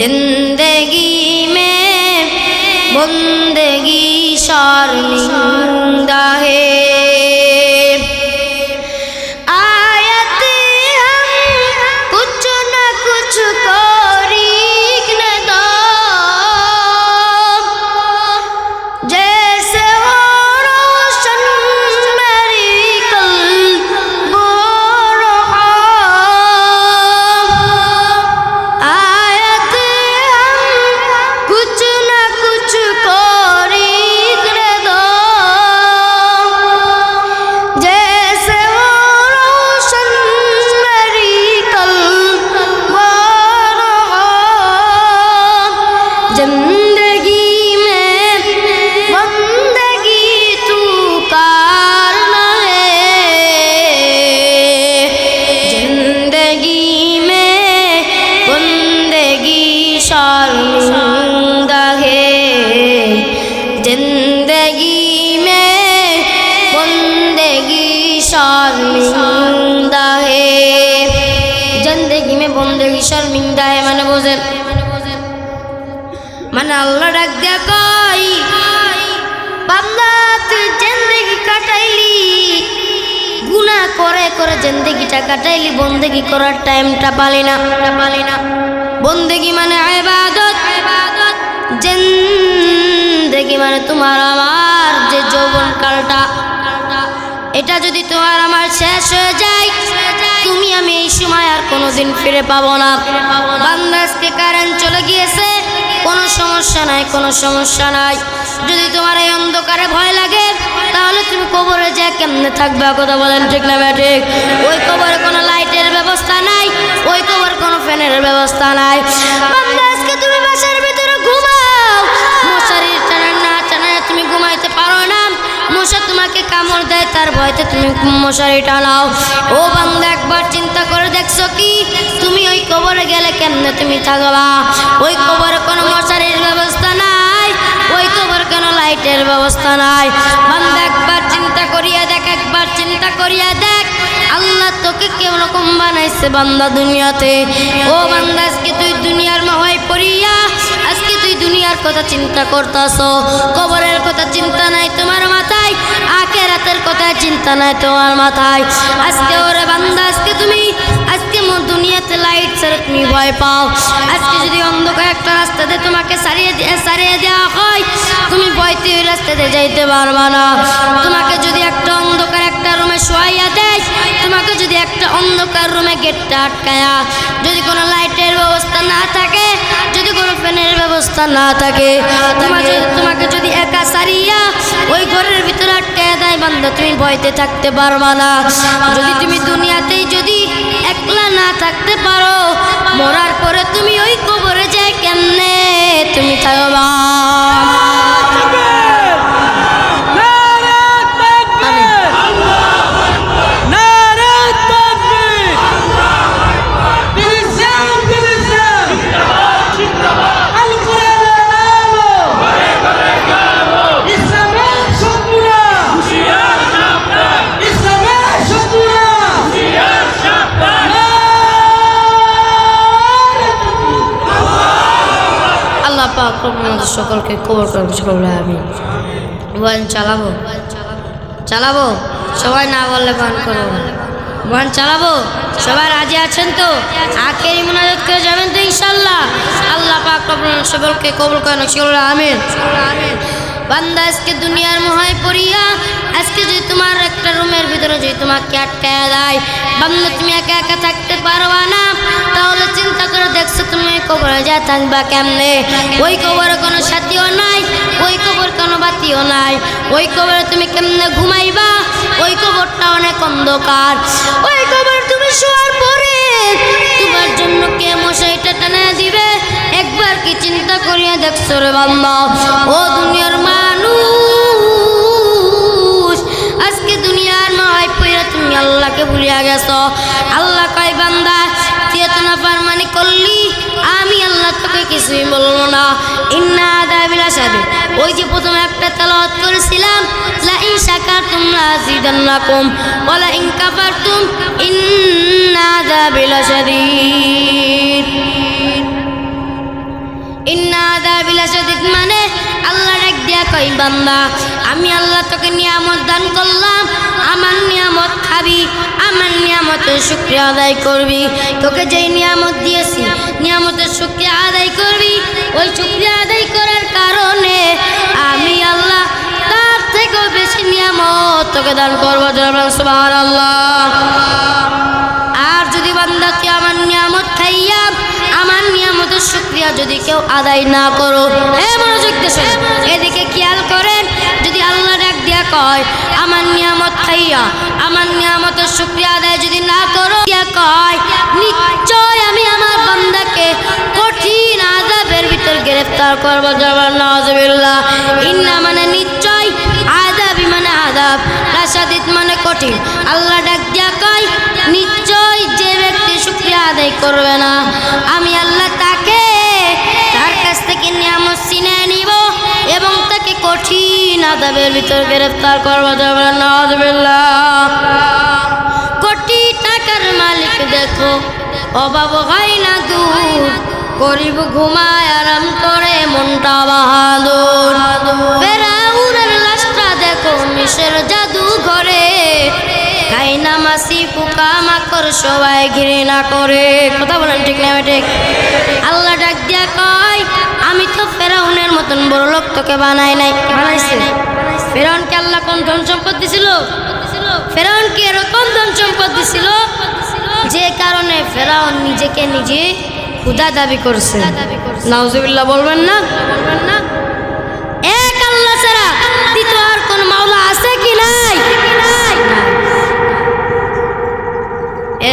जिंदगी में बंदगी शर्मिंदा शर्मिंदा है जिंदगी में बंदगी शर्मिंदा है মানে বোঝেন মানে আল্লাহ ডাক দিয়া কই বান্দা তুই জিন্দগি কাটাইলি গুনাহ করে করে জিন্দগিটা কাটাইলি বন্দেগি করার টাইমটা পালি না পালি না বন্দেগি মানে ইবাদত জিন্দগি মানে তোমার আমার যে যৌবন কালটা এটা যদি তোমার আমার শেষ হয়ে যায়, তুমি আমি এই সময় আর কোনোদিন ফিরে পাবো না। বান্দা আজকে কারেন্ট চলে গিয়েছে, কোনো সমস্যা নাই, কোনো সমস্যা নাই। যদি তোমার এই অন্ধকারে ভয় লাগে, তাহলে তুমি কবরে যা কেমনে থাকবে? কথা বলেন ঠিক না ভাই, ঠিক? ওই কবরে কোনো লাইটের ব্যবস্থা নাই, ওই কবরে কোনো ফ্যানের ব্যবস্থা নাই। কামড় দেয়, তার ভয়তে তুমি মশারি টানাও। ও বান্দা, একবার চিন্তা করে দেখছ কি? তুমি ওই কবরে গেলে কেমনে তুমি থাকবা? ওই কবরে কোনো মশারির ব্যবস্থা নাই, ওই কবর কেন লাইটের ব্যবস্থা নাই। বান্দা, একবার চিন্তা করিয়া দেখ, একবার চিন্তা করিয়া দেখ, আল্লাহ তোকে কেরকম বানাইছে বান্দা দুনিয়াতে। ও বান্দা দুনিয়ার কথা চিন্তা করতাছ? কবরের কথা চিন্তা নাই তোমার মাথায়। আখেরাতের কথা চিন্তা নাই তোমার মাথায়। আজকে ওরে বান্দা, আজকে তুমি, আজকে দুনিয়াতে লাইট ছাড়া তুমি ভয় পাও। আজকে যদি অন্ধকার একটা রাস্তাতে তোমাকে সারিয়ে সারিয়ে দেওয়া হয়, তুমি ভয়তে ওই রাস্তাতে যাইতে পারবা না। তোমাকে যদি একটা রুমে শোয়াইয়া দেয়, তোমাকে যদি একটা অন্ধকার রুমে গেটটা আটকায়া, যদি কোনো লাইটের ব্যবস্থা না থাকে, যদি কোনো ফ্যানের ব্যবস্থা না থাকে তোমাকে যদি একা সারিয়া ওই ঘরের ভিতরে আটকায়া দেয়, বান্দা, তুমি ভয়তে থাকতে পারবা না। যদি তুমি দুনিয়াতেই যদি একলা না থাকতে পারো, মরার পরে তুমি ওই কবরে যায় কেমনে? তুমি থাকবা। সকলকে কবর করেন সকলে আমি ওয়ান চালাবো। চালাবো? সবাই না বললে বান করব ওয়ান চালাবো? সবাই রাজি আছেন তো? আখেরি মোনাজাত করে যাবেন তো ইনশাল্লাহ। আল্লাহ পাক সকলকে কবর করেন সকলে আমিন। বান্দা, আজকে দুনিয়ার মহায় পড়িয়া, আজকে যদি তোমার একটা রুমের ভিতরে যদি তোমাকে আটকায়া দেয়, বান্দা, তুমি একা একা থাকতে পারবা না। তাহলে চিন্তা করে দেখছ তুমি কবরে যা থাকবা কেমনে? ওই কবরে কোনো সাথীও নাই, ওই কবর কোনো বাতিও নাই। ওই কবরে তুমি কেমনে ঘুমাইবা? ওই কবরটা অনেক অন্ধকার। ওই কবর তুমি শোয়ার পরে তোমার জন্য কে মশাইটা টানা দিবে? একবার কি চিন্তা করিয়া দেখছ রে বান্দা? ও দুনিয়ার আল্লাহকে ভুলিয়া গেছো। আল্লাহ কয়, বান্দা চেতনা পারমানি করলি, আমি আল্লাহ তোকে কিছুই বলব না। ইন্না আদাবিলা সাদে ওই যে প্রথমে একটা তেলাওয়াত করেছিলাম লা ইন শাকারতুম লা আযীদান্নাকুম ওয়া লা ইন কাফারতুম ইন্না আযাবি লাশাদীদ ইন্না আযাবি লাশাদীদ মানে আল্লাহ দিয়া কই, বান্দা, আমি আল্লাহ তোকে নিয়ামত দান করলাম, আমার নিয়ামত খাবি, আমার নিয়ামতের শুক্রিয়া আদায় করবি। তোকে যেই নিয়ামত দিয়েছি, নিয়ামতের শুক্রিয়া আদায় করবি, ওই শুক্রিয়া আদায় করার কারণে আমি আল্লাহ তার থেকেও বেশি নিয়ামত তোকে দান করব সুবহানাল্লাহ। আর যদি কেউ আদায় না করো এদিকে খেয়াল করেন, যদি আল্লাহ ডাক দিয়া কয়, আমার নিয়ামত খাইয়া, আমার নিয়ামতের শুক্রিয়া আদায় যদি না করো, দিয়া কয়, নিশ্চয় আমি আমার বান্দাকে কঠিন আজাবের ভিতর গ্রেফতার করব, জবান নজবিল্লাহ ইন্না মানে নিশ্চয় আজাবি মানে আজাব রাসাদিত মানে কঠিন। আল্লাহ ডাক দিয়া কয়, নিশ্চয় যে ব্যক্তি শুক্রিয়া আদায় করবে না আদাবের ভিতর গ্রেফতার করব কোটি টাকার মালিক দেখো, অভাব হয় না দূর। গরিব ঘুমায় আরাম করে, মনটা বাহাদুর। ফেরাউনের লাশটা দেখো মিশের জাদু ঘরে। খাই না মাসি, পোকা মাকড় সবাই ঘৃণা করে। কথা বলেন ঠিক না আল্লাহ ডাক দিয়া আমি তো ফেরাউনের মতন বড় লোক তোকে বানাই নাই। বানাইছে। ফেরাউনকে আল্লাহ কোন ধন সম্পদ দিছিল? ফেরাউনকে এরকম ধন সম্পদ দিছিল যে কারণে ফেরাউন নিজেকে নিজে ক্ষুদা দাবি করছে? নাউজুবিল্লাহ বলবেন না? বলবেন না এক আল্লাহ ছাড়া দ্বিতীয় আর কোন মাওলা আছে কি নাই?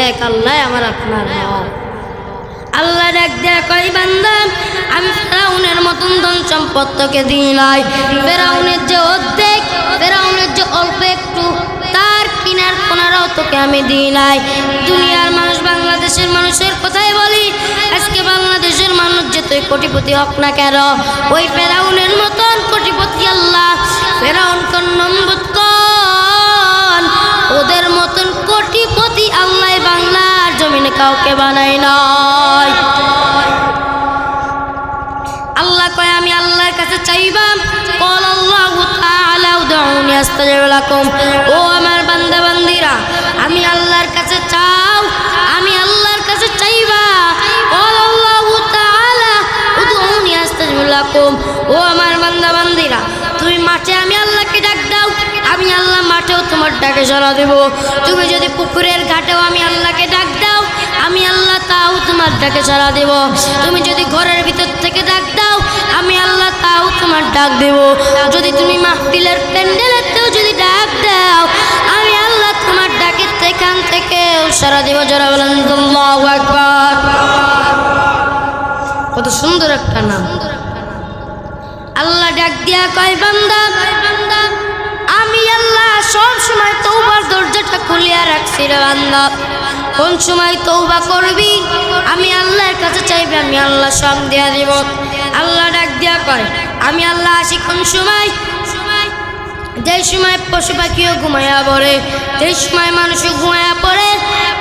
এক আল্লাহ আমার আপনার। আল্লাহ ডাক দেয়া কই বান্দা আমি ফেরাউনের মতন ধন সম্পদ তোকে দিই নাই ফেরাউনের যে অর্ধেক, ফেরাউনের যে অল্প একটু, তার কিনার কোনারাও তোকে আমি দিই নাই দুনিয়ার মানুষ বাংলাদেশের মানুষের কথাই বলি, আজকে বাংলাদেশের মানুষ যে তুই কোটিপতি হোক না কেন, ওই ফেরাউনের মতন কোটিপতি আল্লাহ। ফেরাউন নম্বর ওদের মতন কোটিপতি আল্লাহ বাংলার জমিনে কাউকে বানাই নাই। চাইবা কল আল্লাহ তাআলা, উদউনি আস্তাজিব লাকুম। ও আমার বান্দা বান্দিরা আমি আল্লাহর কাছে চাও, আমি আল্লাহর কাছে চাইবা। কল আল্লাহ তাআলা, উদউনি আস্তাজিব লাকুম। ও আমার বান্দা বান্দিরা তুমি মাঠে আমি আল্লাহকে ডাক দাও, আমি আল্লাহ মাঠেও তোমার ডাকে সাড়া দেব। তুমি যদি পুকুরের ঘাটেও আমি আল্লাহকে ডাক দাও, আমি আল্লাহ তাও তোমার ডাকে সাড়া দেব। তুমি যদি ঘরের ভিতর থেকে ডাক আমি আল্লাহ তাও তোমার ডাক দেব। যদি তুমি মাহফিলের প্যান্ডেলেতেও যদি ডাক দাও, আমি আল্লাহ তোমার ডাকের এখান থেকে সারা দেব যারা বলেন আকবার। কত সুন্দর একটা নাম। আল্লাহ ডাক দিয়া কয়, বান্দা, আমি আল্লাহ সব সময় তৌবার দরজাটা খুলিয়া রাখছি রে বান্দা। কোন সময় তৌবা করবি? আমি আল্লাহর কাছে চাইবি, আমি আল্লাহ সব দিয়া দিব। আল্লাহ ডাক দিয়া কয় আমি আল্লাহ আসি কোন সময়? যে সময় পশু পাখিও ঘুমায়া পড়ে যে সময় মানুষও ঘুমায়া পড়ে,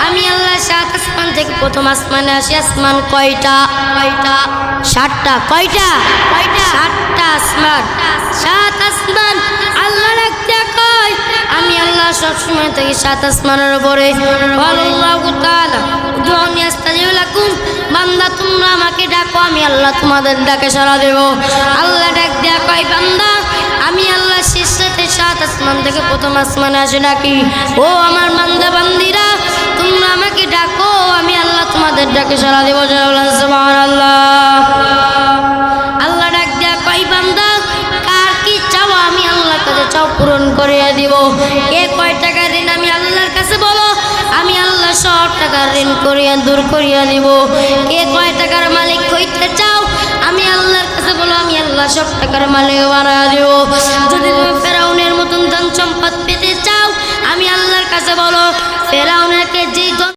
আমি আল্লাহ সাত আসমান থেকে প্রথম আসমানে আসি। আসমান কয়টা? কয়টা? সাতটা। কয়টা? কয়টা? সাতটা আসমান। সাত আসমান। আল্লাহ রাখতে কয়, আমি আল্লাহ সব সময় থেকে সাত আসমানের উপরে। আল্লাহু দুআনি আস্তাজিব লাকুম বান্দা, তোমরা আমাকে ডাকো, আমি আল্লাহ তোমাদের ডাকে সারা দেব। আল্লাহ ডাক দেয়া কয়, বান্দা, আমি আল্লাহ শেষ রাতে সাত আসমান থেকে প্রথম আসমানে আসে নাকি? ও আমার বান্দা, বান্দিরা, তোমরা আমাকে ডাকো, আমি আল্লাহ তোমাদের ডাকে সারা দেবো আল্লাহ আল্লাহ ডাক দেয়া কই বান্দা, কার কি চাও, আমি আল্লাহর কাছে চাও পূরণ করিয়া দিব। কে কয় টাকা ঋণ, আমি আল্লাহর কাছে বলো। আমি আল্লাহ সব টাকার ঋণ করিয়া দূর করিয়া নিব। কে কয় টাকার মালিক হইতে চাও? আমি আল্লাহর কাছে বলো, আমি আল্লাহ সব টাকার মালিক বানায় দিব। যদি তুমি ফেরাউনের মতন ধন সম্পদ পেতে চাও, আমি আল্লাহর কাছে বলো, ফেরাউনাকে যেই